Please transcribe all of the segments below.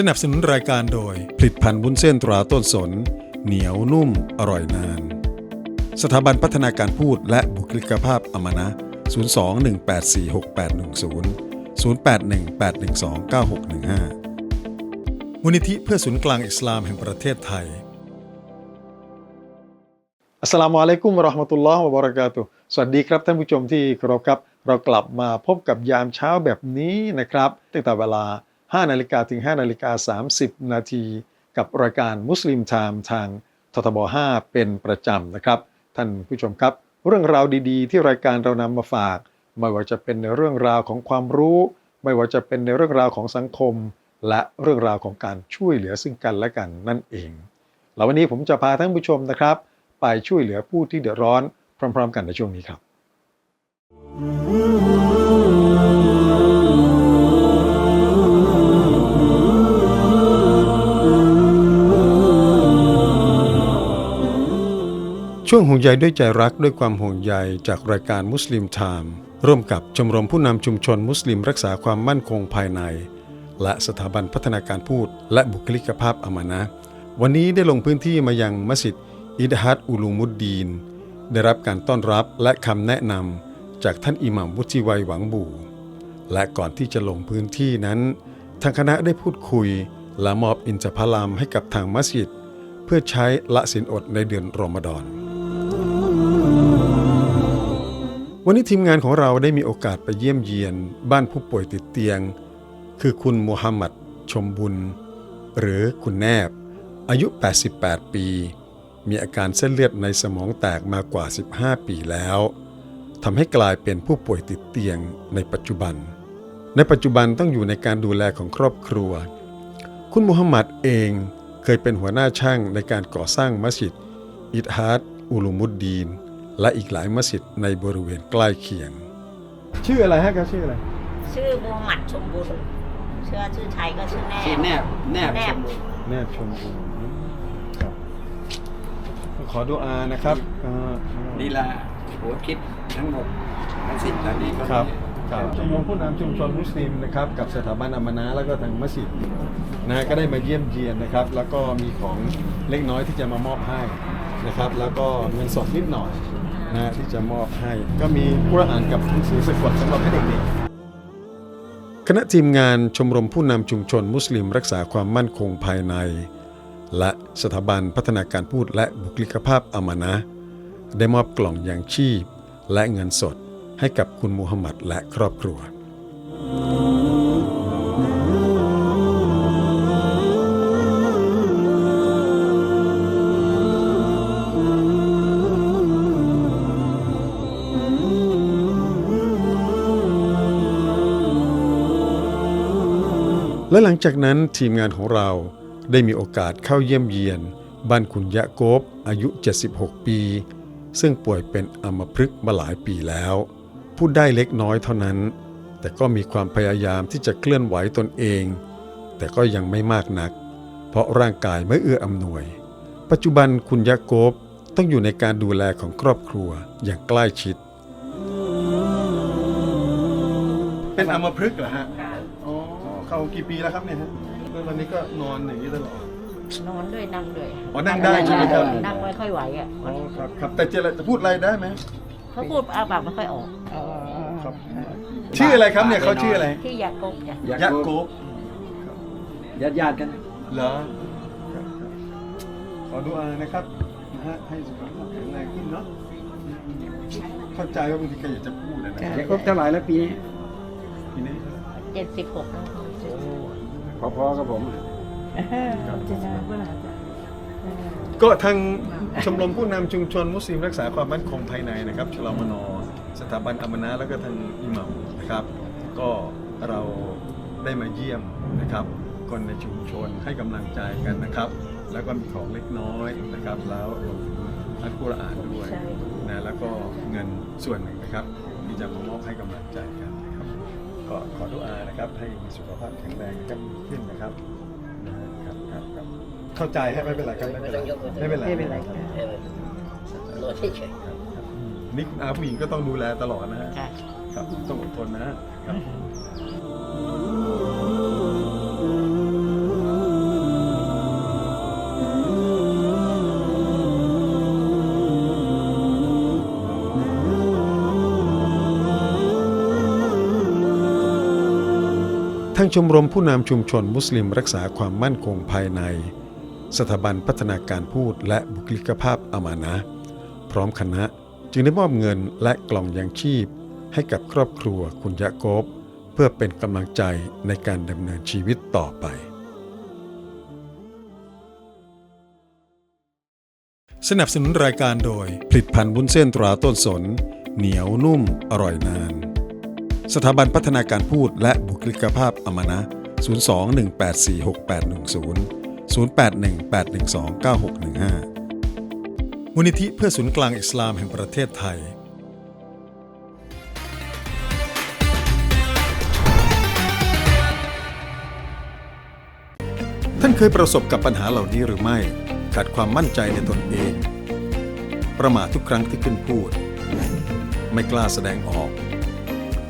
สนับสนุนรายการโดย ผลิตภัณฑ์วุ้นเส้นตราต้นสน เหนียวนุ่มอร่อยนาน สถาบันพัฒนาการพูดและบุคลิกภาพอมนะ 02-1846810 0818129615 มูลนิธิเพื่อศูนย์กลางอิสลามแห่งประเทศไทยอัสสลามุอะลัยกุมราะห์มะตุลลอฮ์วะบะเราะกาตุสวัสดีครับท่านผู้ชมที่เคารพครับ เรากลับมาพบกับยามเช้าแบบนี้นะครับตั้งแต่เวลา 5นาฬิกาถึง 5นาฬิกา30 นาทีกับรายการมุสลิมไทม์ทางททบ 5 เป็นประจำนะครับ ท่านผู้ชมครับ เรื่องราวดีๆ ที่รายการเรานำมาฝาก ไม่ว่าจะเป็นในเรื่องราวของความรู้ ไม่ว่าจะเป็นในเรื่องราวของสังคม และเรื่องราวของการช่วยเหลือซึ่งกันและกันนั่นเอง แล้ววันนี้ผมจะพาท่านผู้ชมนะครับ ไปช่วยเหลือผู้ที่เดือดร้อนพร้อม ๆ กันในช่วงนี้ครับ ช่วงห่วงใยด้วยใจรักด้วยความห่วงใยจากรายการมุสลิมไทม์ร่วมกับชมรมผู้นำชุมชนมุสลิมรักษาความมั่นคงภายใน และสถาบันพัฒนาการพูด และบุคลิกภาพอามานะ วันนี้ได้ลงพื้นที่มายังมัสยิดอิดฮัดอุลูมุดดีน ได้รับการต้อนรับและคำแนะนำจากท่านอิหมัมวุฒิวัยหวังบู่และก่อนที่จะลงพื้นที่นั้น ทางคณะได้พูดคุย และมอบอินทผลัมให้กับทางมัสยิด เพื่อใช้ละสินอดในเดือนรอมฎอน วันนี้ทีมงานของเราได้มีโอกาสไปเยี่ยมเยียนบ้านผู้ป่วยติดเตียง คือคุณมูฮัมหมัดชมบุญ หรือคุณแนบ อายุ 88 ปี มีอาการเส้นเลือดในสมองแตกมากว่า 15 ปีแล้วทำให้กลายเป็นผู้ป่วยติดเตียงในปัจจุบัน ในปัจจุบันต้องอยู่ในการดูแลของครอบครัว คุณมูฮัมหมัดเองเคยเป็นหัวหน้าช่างในการก่อสร้างมัสยิด อิดฮาร์ดอุลุมุดดีน และอีกหลายมัสยิดในบริเวณใกล้เคียง ชื่ออะไรฮะครับชื่ออะไร ชื่อมูฮัมหมัดชมบุญเชื่อชื่อไทยก็ชื่อแนชื่อบแนบแนบแนบชมบุญแนบชมบุญครับ ขอดูอานะครับอ่านี่ละหัวคิดทั้งหมดทั้งสิ้นตอนนี้ก็ครับครับชมรมผู้นำชุมชนมุสลิมนะครับกับสถาบันอามานะแล้วก็ทางมัสยิดนะก็ได้มาเยี่ยมเยียนนะครับ แล้วก็มีของเล็กน้อยที่จะมามอบให้นะครับ แล้วก็เงินสดนิดหน่อย นะที่จะมอบให้ ก็มีกุรอานกับหนังสือสะกดสำหรับให้เด็กๆคณะทีมงานชมรมผู้นำชุมชนมุสลิมรักษาความมั่นคงภายใน และสถาบันพัฒนาการพูดและบุคลิกภาพอามานะได้มอบกล่องยางชีพ และเงินสดให้กับคุณมูฮัมหมัดและครอบครัว และหลังจากนั้นทีมงานของเราได้มีโอกาสเข้าเยี่ยมเยียน บ้านคุณยะโกบอายุ 76 ปี ซึ่งป่วยเป็นอัมพฤกษ์มาหลายปีแล้ว พูดได้เล็กน้อยเท่านั้น แต่ก็มีความพยายามที่จะเคลื่อนไหวตนเอง แต่ก็ยังไม่มากนัก เพราะร่างกายไม่เอื้ออำนวย ปัจจุบันคุณยะโกบต้องอยู่ในการดูแลของครอบครัวอย่างใกล้ชิด เป็นอัมพฤกษ์เหรอฮะ เขากี่ปีแล้วครับเนี่ยฮะแล้วตอนนี้ก็นอนอย่างนี้ตลอด นอนด้วยนั่งด้วยอ๋อนั่งได้ใช่ไหมครับ นั่งไม่ค่อยไหวอะอ๋อครับครับแต่เจรจะพูดอะไรได้ไหมเขาพูดอาปากไม่ค่อยออกครับ ชื่ออะไรครับเนี่ยเขาชื่ออะไรที่ยากบจ้ะยะโกบญาติญาติๆกันเหรอครับครับขอดูอานะครับนะฮะให้สุขภาพแข็งแรงขึ้นเนาะเข้าใจว่าบางทีแกอยากจะพูดนะนะจะครบเท่าไหร่แล้วปีนี้ทีนี้ เจ็ดสิบหก พอๆกับผมอก็ทางชมรมผู้นำชุมชนมุสลิมรักษาความมั่นคงภายในนะครับชลมนสถาบันอัมนะแล้วก็ทางอิหมัมนะครับ ก็เราได้มาเยี่ยมนะครับ คนในชุมชนให้กำลังใจกันนะครับ แล้วก็มีของเล็กน้อยนะครับ แล้วรวมถึงอัลกุรอานด้วยนะแล้วก็เงินส่วนหนึ่งนะครับที่จะมามอบให้กำลังใจกัน นะครับก็ขอดุอานะครับให้มีสุขภาพแข็งแรงนะครับดีขึ้นนะครับนะครับครับครับเข้าใจให้ไม่เป็นไรครับไม่เป็นไรไม่เป็นไรไม่เป็นไรครับเออรอเฉยครับครับนี่คุณอาผู้หญิงก็ต้องดูแลตลอดนะฮะๆค่ะครับต้องอดทนนะฮะครับ ทางชมรมผู้นำชุมชนมุสลิมรักษาความมั่นคงภายใน สถาบันพัฒนาการพูดและบุคลิกภาพอามานะ พร้อมคณะจึงได้มอบเงินและกล่องยางชีพ ให้กับครอบครัวคุณยะโกบ เพื่อเป็นกำลังใจในการดำเนินชีวิตต่อไป สนับสนุนรายการโดยผลิตภัณฑ์วุ้นเส้นตราต้นสน เหนียวนุ่มอร่อยนาน สถาบันพัฒนาการพูดและบุคลิกภาพอมนะ 02-184-6810 0818129615 มูลนิธิเพื่อศูนย์กลางอิสลามแห่งประเทศไทยท่านเคยประสบกับปัญหาเหล่านี้หรือไม่ ขาดความมั่นใจในตนเอง ประมาททุกครั้งที่ขึ้นพูด ไม่กล้าแสดงออก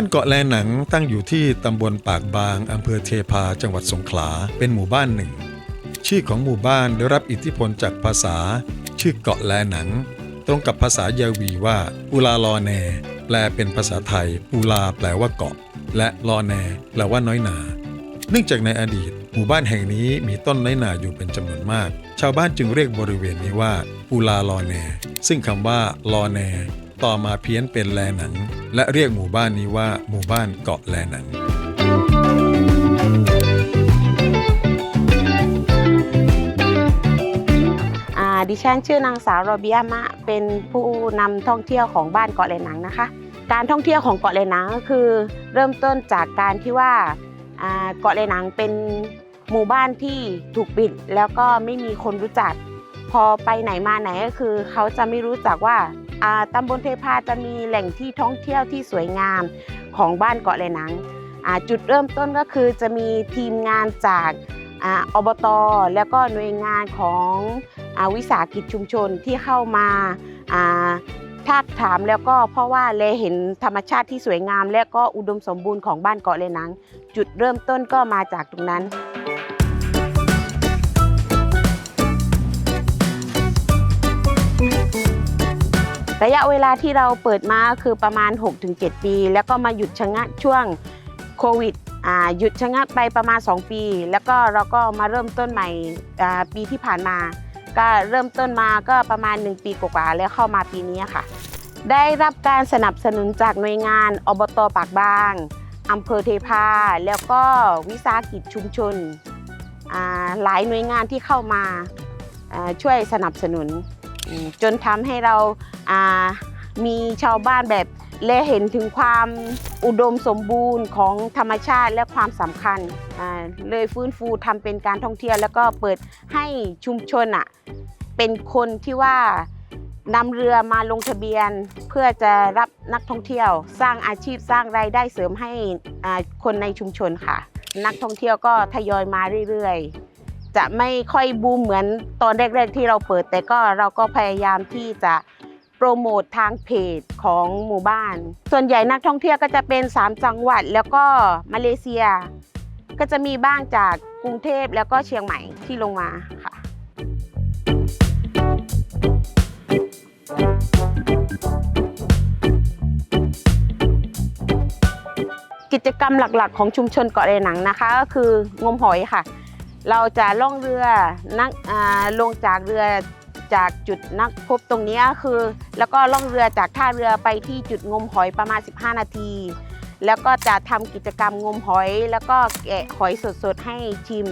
บ้านเกาะแลหนังตั้งอยู่ที่ตำบลปากบางอำเภอเทพาจังหวัดสงขลา เป็นหมู่บ้านหนึ่ง ชื่อของหมู่บ้านได้รับอิทธิพลจากภาษา ชื่อเกาะแลหนัง ตรงกับภาษายาวีว่าอุลาลอแน แปลเป็นภาษาไทยอุลาแปลว่าเกาะ และลอแน แปลว่าน้อยนา เนื่องจากในอดีต หมู่บ้านแห่งนี้มีต้นน้อยนาอยู่เป็นจำนวนมาก ชาวบ้านจึงเรียกบริเวณนี้ว่าอุลาลอแน ซึ่งคำว่าลอแน ต่อมาเพี้ยนเป็นแลหนัง และเรียกหมู่บ้านนี้ว่าหมู่บ้านเกาะแลหนังดิฉันชื่อนางสาวโรเบียมะ เป็นผู้นำท่องเที่ยวของบ้านเกาะเลหนังนะคะ การท่องเที่ยวของเกาะเลหนังก็คือ เริ่มต้นจากการที่ว่าเกาะเลหนังเป็นหมู่บ้านที่ถูกปิด แล้วก็ไม่มีคนรู้จัก พอไปไหนมาไหนก็คือ เขาจะไม่รู้จักว่า ตำบลเทพาจะมีแหล่งที่ท่องเที่ยวที่สวยงามของบ้านเกาะเลหนัง จุดเริ่มต้นก็คือจะมีทีมงานจากอบตแล้วก็หน่วยงานของอวิสาหกิจชุมชนที่เข้ามาอ่าทักถามแล้วก็เพราะว่าเลเห็นธรรมชาติที่สวยงาม และก็อุดมสมบูรณ์ของบ้านเกาะเลนัง จุดเริ่มต้นก็มาจากตรงนั้น ระยะเวลาที่เราเปิดมาคือประมาณ 6-7 ปี แล้วก็มาหยุดชะงักช่วงโควิดหยุดชะงักไปประมาณ 2 ปี แล้วก็เราก็มาเริ่มต้นใหม่ปีที่ผ่านมา ก็เริ่มต้นมาก็ประมาณ 1 ปีกว่าๆแล้วเข้ามาปีนี้ค่ะ ได้รับการสนับสนุนจากหน่วยงานอบตปากบางอำเภอเทพาแล้วก็วิสาหกิจชุมชนหลายหน่วยงานที่เข้ามาช่วยสนับสนุน จนทำให้เรามีชาวบ้านแบบและเห็นถึงความอุดมสมบูรณ์ของธรรมชาติและความสำคัญ เลยฟื้นฟูทำเป็นการท่องเที่ยว แล้วก็เปิดให้ชุมชนอะเป็นคนที่ว่านำเรือมาลงทะเบียน เพื่อจะรับนักท่องเที่ยว สร้างอาชีพสร้างรายได้เสริมให้คนในชุมชนค่ะ นักท่องเที่ยวก็ทยอยมาเรื่อยๆ จะไม่ค่อยบูมเหมือนตอนแรก ๆ ที่เราเปิด แต่ก็เราก็พยายามที่จะโปรโมททางเพจของหมู่บ้าน ส่วนใหญ่นักท่องเที่ยวก็จะเป็น 3 จังหวัดแล้วก็มาเลเซีย ก็จะมีบ้างจากกรุงเทพแล้วก็เชียงใหม่ที่ลงมาค่ะกิจกรรมหลักๆ ของชุมชนเกาะเรหนังนะคะ ก็คืองมหอยค่ะ เราจะล่องเรือนักลงจากเรือจากจุดนักพบตรงนี้คือ แล้วก็ล่องเรือจากท่าเรือไปที่จุดงมหอยประมาณ 15 นาที แล้วก็จะทำกิจกรรมงมหอย แล้วก็แกะหอยสดๆให้ชิม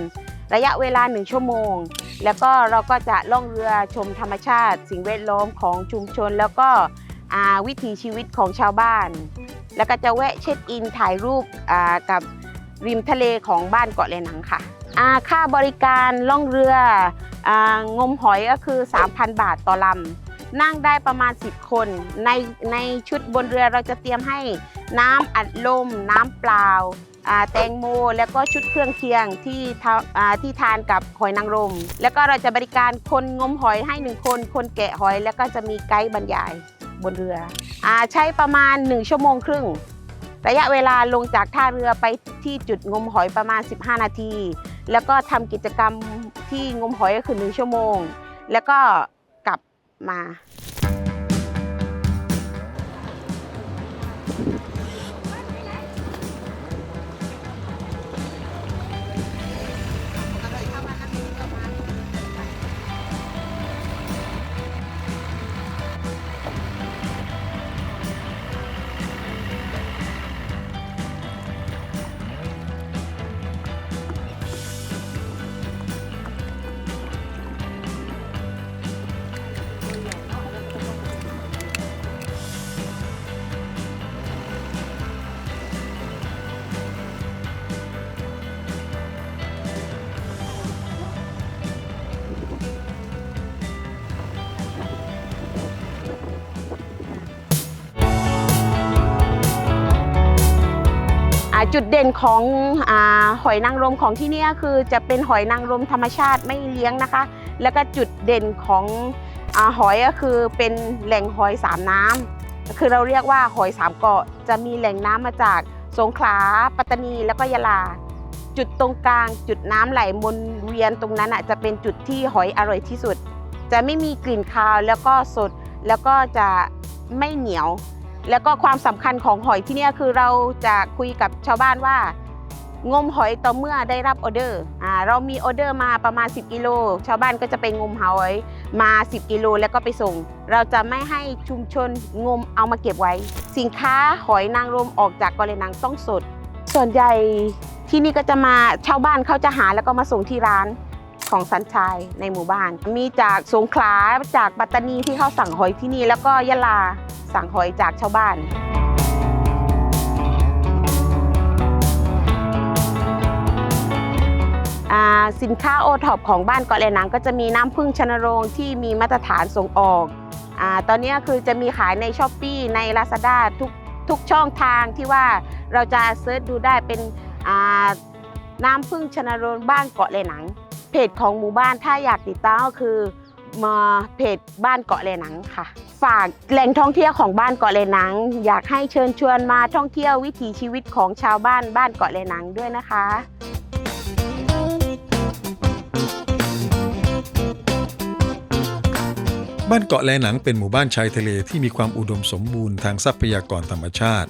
ระยะเวลา 1 ชั่วโมง แล้วก็เราก็จะล่องเรือชมธรรมชาติ สิ่งแวดล้อมของชุมชน แล้วก็วิถีชีวิตของชาวบ้าน แล้วก็จะแวะเช็คอินถ่ายรูปกับริมทะเลของบ้านเกาะเลหนังค่ะ ค่าบริการล่องเรืออางมหอยก็คือ 3,000 บาทต่อลำ นั่งได้ประมาณ 10 คน ในในชุดบนเรือเราจะเตรียมให้น้ำอัดลม น้ำเปล่าแตงโม แล้วก็ชุดเครื่องเคียงที่ท,ที่ทานกับหอยนางรม แล้วก็เราจะบริการคนงมหอยให้หนึ่งคน คนแกะหอย แล้วก็จะมีไกด์บรรยายบนเรืออใช้ประมาณ 1 ชั่วโมงครึ่ง ระยะเวลาลงจากท่าเรือไปที่จุดงมหอยประมาณ 15 นาที แล้วก็ทำกิจกรรมที่งมหอยก็คือ 1 ชั่วโมง แล้วก็กลับมา จุดเด่นของอหอยนางรมของที่นี่คือจะเป็นหอยนางรมธรรมชาติไม่เลี้ยงนะคะ แล้วก็จุดเด่นของอหอยก็คือเป็นแหล่งหอยสามน้ำคือเราเรียกว่าหอยสามเกาะจะมีแหล่งน้ำมาจากสงขลาปัตตานีแล้วก็ยะลา จุดตรงกลางจุดน้ำไหลวนเวียนตรงนั้นจะเป็นจุดที่หอยอร่อยที่สุด จะไม่มีกลิ่นคาวแล้วก็สดแล้วก็จะไม่เหนียว แล้วก็ความสำคัญของหอยที่นี่คือเราจะคุยกับชาวบ้านว่า งมหอยต่อเมื่อได้รับออเดอร์อ่าเรามีออเดอร์มาประมาณ 10กิโลชาวบ้านก็จะไปงมหอยมา 10กิโลแล้วก็ไปส่ง เราจะไม่ให้ชุมชนงมเอามาเก็บไว้ สินค้าหอยนางรมออกจากกอเลนังต้องสด ส่วนใหญ่ที่นี่ก็จะมาชาวบ้านเขาจะหาแล้วก็มาส่งที่ร้านของสันชายในหมู่บ้าน มีจากสงขลาจากปัตตานีที่เขาสั่งหอยที่นี่แล้วก็ยะลา สั่งหอยจากชาวบ้านอ่าสินค้าโอท็อปของบ้านเกาะแลหนังก็จะมีน้ำผึ้งชนโรงที่มีมาตรฐานส่งออกอาตอนนี้คือจะมีขายในช้อปปีใน Lazada ทุกทุกช่องทางที่ว่าเราจะเซิร์ชดูได้เป็นอ่าน้ำผึ้งชนโรงบ้านเกาะแลหนัง เพจของหมู่บ้านถ้าอยากติดตามก็คือ มาเพจบ้านเกาะแลหนังค่ะ ฝากแหล่งท่องเที่ยวของบ้านเกาะแลหนัง อยากให้เชิญชวนมาท่องเที่ยววิถีชีวิตของชาวบ้านบ้านเกาะแลหนังด้วยนะคะบ้านเกาะแลหนังเป็นหมู่บ้านชายทะเลที่มีความอุดมสมบูรณ์ทางทรัพยากรธรรมชาติ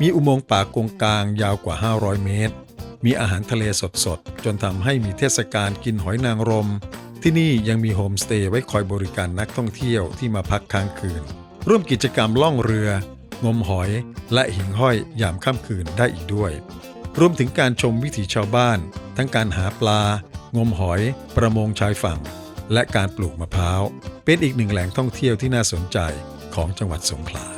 มีอุโมงค์ป่ากงกลางยาวกว่า 500 เมตร มีอาหารทะเลสดๆ จนทำให้มีเทศกาลกินหอยนางรม ที่นี่ยังมีโฮมสเตย์ไว้คอยบริการนักท่องเที่ยวที่มาพักค้างคืน ร่วมกิจกรรมล่องเรือ งมหอย และหิ่งห้อยยามค่ำคืนได้อีกด้วย รวมถึงการชมวิถีชาวบ้าน ทั้งการหาปลา งมหอย ประมงชายฝั่ง และการปลูกมะพร้าว เป็นอีกหนึ่งแหล่งท่องเที่ยวที่น่าสนใจของจังหวัดสงขลา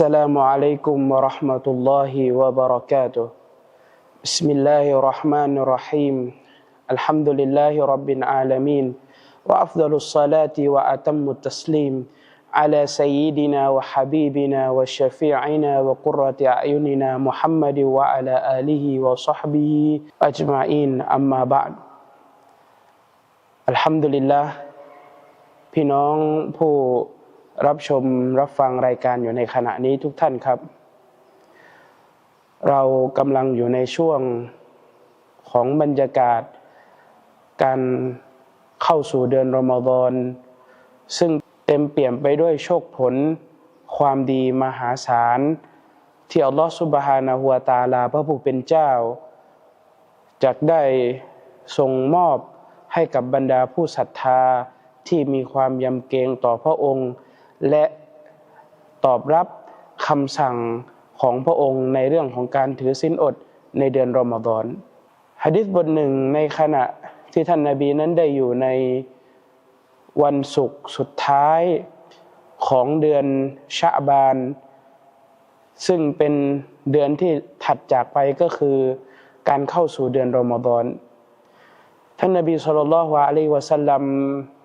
السلام عليكم ورحمة الله وبركاته بسم الله الرحمن الرحيم الحمد لله رب العالمين وأفضل الصلاة وأتم التسليم على سيدنا وحبيبنا وشفيعنا وقرة أعيننا محمد وعلى آله وصحبه أجمعين أما بعد الحمد لله พี่น้องผู้ รับชมรับฟังรายการอยู่ในขณะนี้ทุกท่านครับ เรากำลังอยู่ในช่วงของบรรยากาศ การเข้าสู่เดือนรอมฎอนซึ่งเต็มเปี่ยมไปด้วยโชคผลความดีมหาศาล ที่อัลลอฮฺสุบฮานะฮุวตาลาพระผู้เป็นเจ้าจากได้ทรงมอบให้กับบรรดาผู้ศรัทธาที่มีความยำเกรงต่อพระองค์ และตอบรับคำสั่งของพระองค์ในเรื่องของการถือศีลอดในเดือนรอมฎอนฮะดิษบทหนึ่งในขณะที่ท่านนาบีนั้นได้อยู่ในวันศุกร์สุดท้ายของเดือนชะบาน ซึ่งเป็นเดือนที่ถัดจากไปก็คือการเข้าสู่เดือนรอมฎอนท่านนบีสุลต่านละฮ์อะลัยฮิวะสัลลัม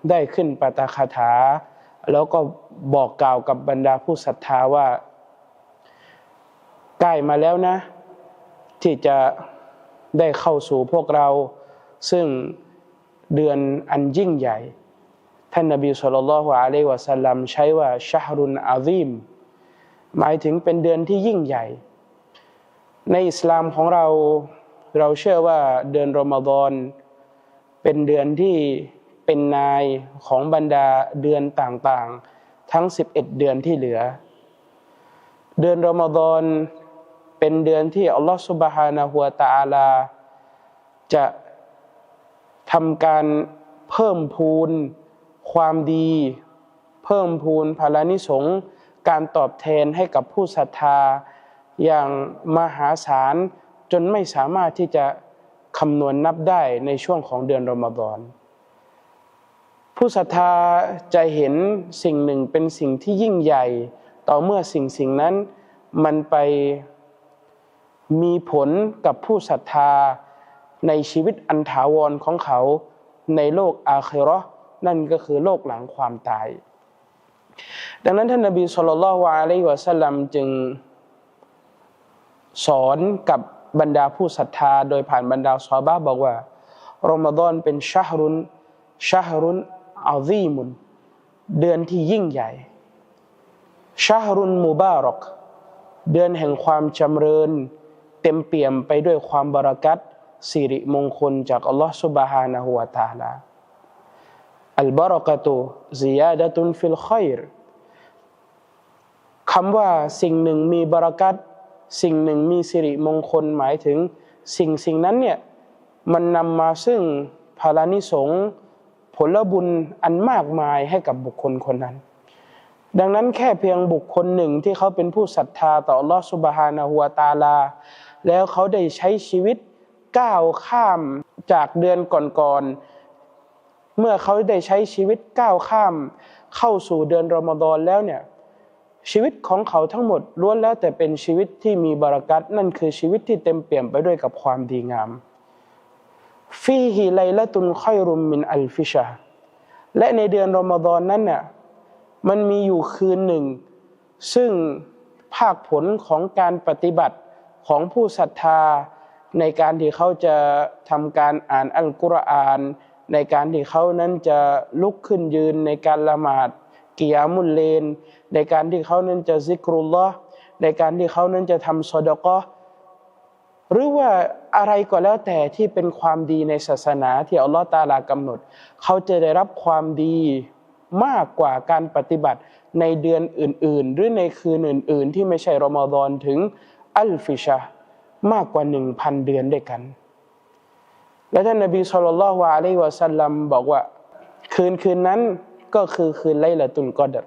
ได้ขึ้นปาตาคาถา แล้วก็บอกกล่าวกับบรรดาผู้ศรัทธาว่า ใกล้มาแล้วนะ ที่จะได้เข้าสู่พวกเรา ซึ่งเดือนอันยิ่งใหญ่ ท่านนบีสุลต่านละฮ์อะลัยฮิวะสัลลัมใช้ว่าชาฮรุนอาซีมหมายถึงเป็นเดือนที่ยิ่งใหญ่ ในอิสลามของเราเราเชื่อว่าเดือนรอมฎอนเป็นเดือนที่ เป็นนายของบรรดาเดือนต่างๆ ทั้ง 11 เดือนที่เหลือ เดือนรอมฎอนเป็นเดือนที่อัลลอฮฺสุบฮานะฮุวตาอาลา จะทำการเพิ่มพูนความดี เพิ่มพูนพลานิสงการตอบแทนให้กับผู้ศรัทธาอย่างมหาศาลจนไม่สามารถที่จะคำนวณนับได้ในช่วงของเดือนรอมฎอน ผู้ศรัทธาจะเห็นสิ่งหนึ่งเป็นสิ่งที่ยิ่งใหญ่ ต่อเมื่อสิ่งสิ่งนั้น มันไปมีผลกับผู้ศรัทธาในชีวิตอันถาวรของเขาในโลกอาคิราะนั่นก็คือโลกหลังความตาย ดังนั้นท่านนบีสุลต่านละฮ์อะลัยฮิวะสัลลัมจึงสอนกับบรรดาผู้ศรัทธา โดยผ่านบรรดาซอฮาบะบอกว่ารอมฎอนเป็นชาฮรุนชาฮรุน อาซีมุน เดือนที่ยิ่งใหญ่ชาฮรุนมูบารอกเดือนแห่งความจำเริญ เต็มเปี่ยมไปด้วยความบรากัตสิริมงคลจากอัลลอฮ์สุบฮานะฮูวาตาละอัลบารอกะตุซียาดะตุนฟิลคอยร์คำว่าสิ่งหนึ่งมีบรากัตสิ่งหนึ่งมีสิริมงคลหมายถึงสิ่งสิ่งนั้นเนี่ยมันนำมาซึ่งพลานิสงส์ ผลบุญอันมากมายให้กับบุคคลคนนั้น ดังนั้นแค่เพียงบุคคลหนึ่งที่เขาเป็นผู้ศรัทธาต่อลอสุบฮานะฮุวตาลา แล้วเขาได้ใช้ชีวิตก้าวข้ามจากเดือนก่อนๆ เมื่อเขาได้ใช้ชีวิตก้าวข้าม เข้าสู่เดือนรอมฎอนแล้วเนี่ยชีวิตของเขาทั้งหมดล้วนแล้วแต่เป็นชีวิตที่มีบารักัตนั่นคือชีวิตที่เต็มเปี่ยมไปด้วยกับความดีงาม ฟีฮิไลละตุนค่อยรุมมินอัลฟิชาและในเดือนรอมฎอนนั้นน่ะมันมีอยู่คืนหนึ่ง ซึ่งภาคผลของการปฏิบัติของผู้ศรัทธา ในการที่เขาจะทำการอ่านอัลกุรอาน ในการที่เขานั้นจะลุกขึ้นยืนในการละหมาดกิยามุลเลน ในการที่เขานั้นจะซิกรุลลอฮ์ในการที่เขานั้นจะทำซอดกะ หรือว่าอะไรก็แล้วแต่ที่เป็นความดีในศาสนาที่อัลลอฮ์ตาลากำหนด เขาจะได้รับความดีมากกว่าการปฏิบัติในเดือนอื่น ๆ หรือในคืนอื่น ๆ ที่ไม่ใช่รอมฎอนถึงอัลฟิชะมากกว่าหนึ่งพันเดือนด้วยกัน และท่านนบีสุลต่านละฮ์อะลัยฮิวะสัลลัมบอกว่าคืนคืนนั้นก็คือคืนไลละตุลกอดร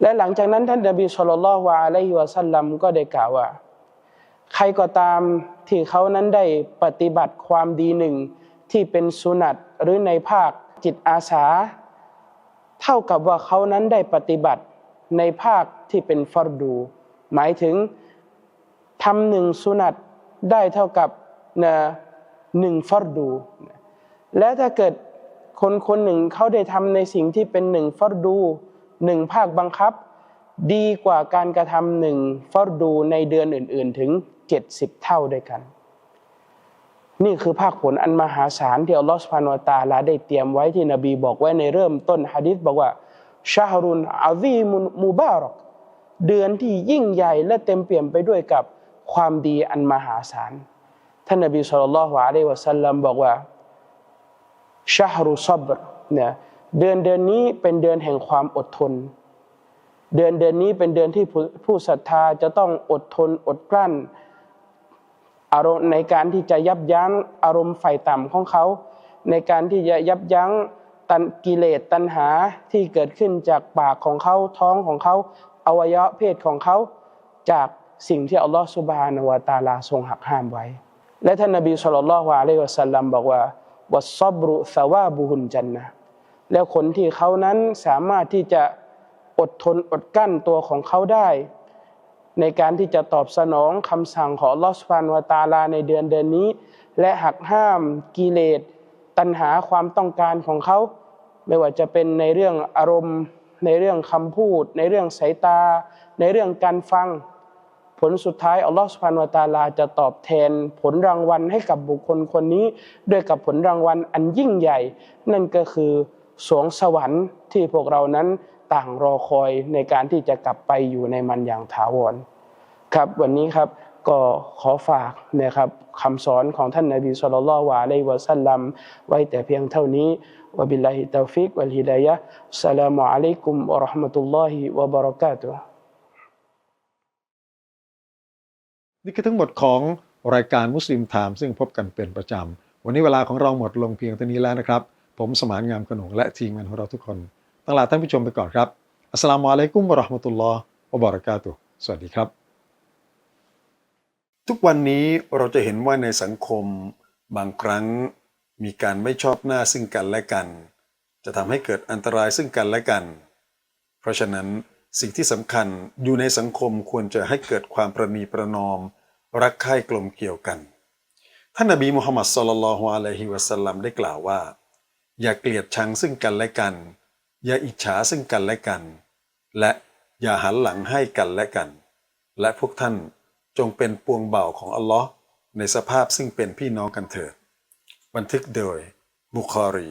และหลังจากนั้นท่านนบีสุลต่านละฮ์อะลัยฮิวะสัลลัมก็ได้กล่าวว่า ใครก็ตามที่เขานั้นได้ปฏิบัติความดีหนึ่ง ที่เป็นสุนัตหรือในภาคจิตอาสา เท่ากับว่าเขานั้นได้ปฏิบัติในภาคที่เป็นฟารดู หมายถึงทำหนึ่งสุนัตได้เท่ากับนะหนึ่งฟารดู และถ้าเกิดคนคนหนึ่งเขาได้ทำในสิ่งที่เป็นหนึ่งฟารดูหนึ่งภาคบังคับ ดีกว่าการกระทำหนึ่งฟารดูในเดือนอื่น ๆ ถึง 70เท่าด้วยกัน นี่คือภาคผลอันมหาศาลที่อัลลอฮฺสุบฮานตาลาได้เตรียมไว้ที่นบีบอกไว้ในเริ่มต้นฮะดิษบอกว่าชาฮรุนอาซีมุนมูบารักเดือนที่ยิ่งใหญ่และเต็มเปี่ยมไปด้วยกับความดีอันมหาศาลท่านนบีสุลต่านละฮ์อะลัยวะสัลลัมบอกว่าชาฮรุซับรเนี่ยเดือนเดือนนี้เป็นเดือนแห่งความอดทน เดือนเดือนนี้เป็นเดือนที่ผู้ศรัทธาจะต้องอดทนอดกลั้น อารมณ์ในการที่จะยับยั้งอารมณ์ไฟต่ำของเขา ในการที่จะยับยั้งตันกิเลสตัณหาที่เกิดขึ้นจากปากของเขาท้องของเขาอวัยวะเพศของเขาจากสิ่งที่อัลลอฮฺสุบฮานวะตาลาทรงหักห้ามไว้ และท่านนบีสุลต่านละฮ์อะลัยวะสัลลัมบอกว่าวัสซับรุสวาบุฮุนจันนะแล้วคนที่เขานั้นสามารถที่จะอดทนอดกั้นตัวของเขาได้ ในการที่จะตอบสนองคำสั่งของลอสุบฮานวะตาลาในเดือนเดือนนี้ และหักห้ามกิเลสตัณหาความต้องการของเขา ไม่ว่าจะเป็นในเรื่องอารมณ์ ในเรื่องคำพูด ในเรื่องสายตา ในเรื่องการฟัง ผลสุดท้ายอัลลอฮฺสุบานวตาลาจะตอบแทนผลรางวัลให้กับบุคคลคนนี้ ด้วยกับผลรางวัลอันยิ่งใหญ่ นั่นก็คือสวงสวรรค์ที่พวกเรานั้นต่างรอคอยในการที่จะกลับไปอยู่ในมันอย่างถาวร ครับวันนี้ครับก็ขอฝากนะครับคำสอนของท่านนบีสุลต่านละฮ์อะลัยฮิวะสัลลัมไว้แต่เพียงเท่านี้วะบิลลาฮิตาฟิกวัลฮิดายะฮ์อัสลามุอะลัยกุมวะเราะห์มะตุลลอฮิวะบะเรากาตุนี่คือทั้งหมดของรายการมุสลิมไทม์ซึ่งพบกันเป็นประจำ วันนี้เวลาของเราหมดลงเพียงเท่านี้แล้วนะครับ ผมสมานงามขนงและทีมงานของเราทุกคนต้งลาท่านผู้ชมไปก่อนครับอัสสลามุอะลัยกุมวะเราะห์มะตุลลอฮ์วะบะเรากาตุสวัสดีครับ ทุกวันนี้เราจะเห็นว่าในสังคมบางครั้งมีการไม่ชอบหน้าซึ่งกันและกัน จะทำให้เกิดอันตรายซึ่งกันและกัน เพราะฉะนั้นสิ่งที่สำคัญอยู่ในสังคมควรจะให้เกิดความประนีประนอม รักใคร่กลมเกี่ยวกัน ท่านนบีมุฮัมมัดสุลลัลฮุอะลัยฮิวะสัลลัมได้กล่าวว่า อย่าเกลียดชังซึ่งกันและกัน อย่าอิจฉาซึ่งกันและกัน และอย่าหันหลังให้กันและกัน และพวกท่าน จงเป็นปวงเบาของอัลลอฮ์ในสภาพซึ่งเป็นพี่น้องกันเถิด บันทึกโดยบุคอรี